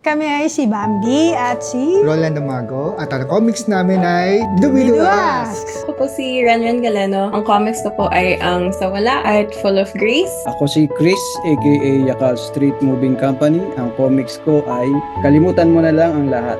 Kami ay si Bambi at si... Roland Amago at ang comics namin ay Dubiduas! Asks. Ako po si Renren Galeno. Ang comics ko po ay ang Sawala Art Full of Grace. Ako si Chris, aka Yakal Street Moving Company. Ang comics ko ay Kalimutan mo na lang ang lahat.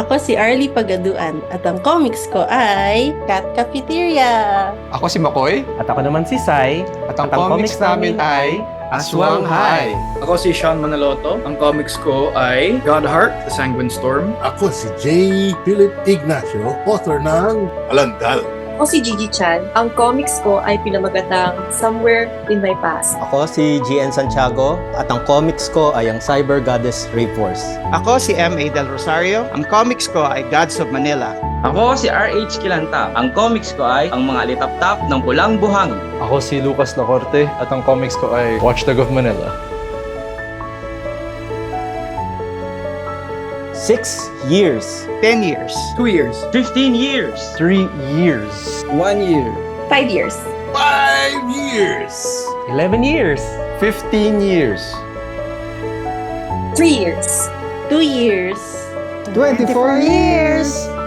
Ako si Arlie Pagaduan at ang comics ko ay Cat Cafeteria. Ako si Makoy At ako naman si Sai. at ang At ang comics comics namin ay Aswang High. Ako si Sean Manaloto. Ang comics ko ay Godheart, The Sanguine Storm. Ako si J. Philip Ignacio, author ng Alandal. Ako si Gigi Chan. Ang comics ko ay pinamagatang Somewhere in My Past. Ako si GN Santiago at ang comics ko ay ang Cyber Goddess Ray Force. Ako si M.A. Del Rosario. Ang comics ko ay Gods of Manila. Ako si RH Kilanta. Ang comics ko ay ang mga litap-tap ng pulang buhangin. Ako si Lucas Lacorte at ang comics ko ay Watchdog of Manila. Six years. 10 years. 2 years. 15 years! Three years. One year. Five years. Five years! Eleven years. Fifteen years. Three years. Two years. 24 years!